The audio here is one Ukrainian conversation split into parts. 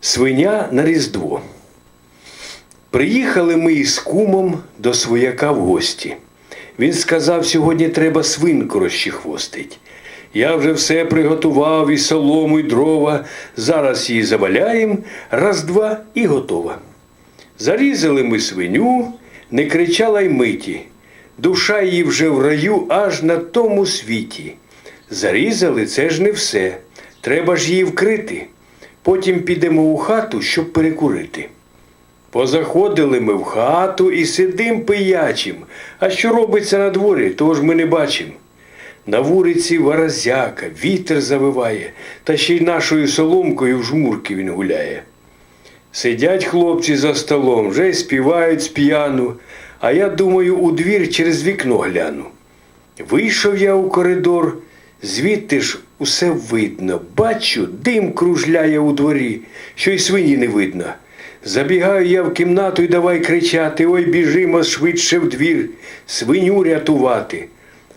Свиня на Різдво. Приїхали ми із кумом до свояка в гості. Він сказав, сьогодні треба свинку розчихвостить. Я вже все приготував, і солому, і дрова. Зараз її заваляєм, раз-два і готова. Зарізали ми свиню, не кричала й миті. Душа її вже в раю аж на тому світі. Зарізали це ж не все. Треба ж її вкрити. Потім підемо у хату, щоб перекурити. Позаходили ми в хату і сидим пиячим. А що робиться на дворі, того ж ми не бачим. На вулиці варазяка, вітер завиває, та ще й нашою соломкою в жмурки він гуляє. Сидять хлопці за столом, вже й співають з п'яну, а я думаю, у двір через вікно гляну. Вийшов я у коридор, звідти ж усе видно. Бачу, дим кружляє у дворі, що й свині не видно. Забігаю я в кімнату і давай кричати Ой, біжимо швидше в двір, свиню рятувати.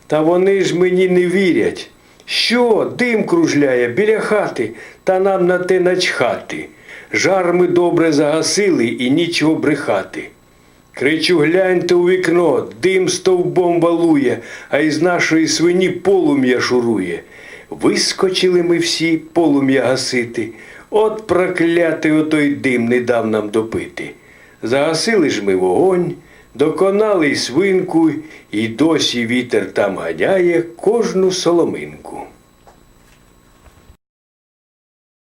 Та вони ж мені не вірять. Що, дим кружляє біля хати, та нам на те начхати. Жар ми добре загасили і нічого брехати. Кричу, гляньте у вікно, дим стовбом балує, а із нашої свині полум'я шурує. Вискочили ми всі полум'я гасити. От проклятий отой дим не дав нам допити. Загасили ж ми вогонь, доконали й свинку, і досі вітер там ганяє кожну соломинку.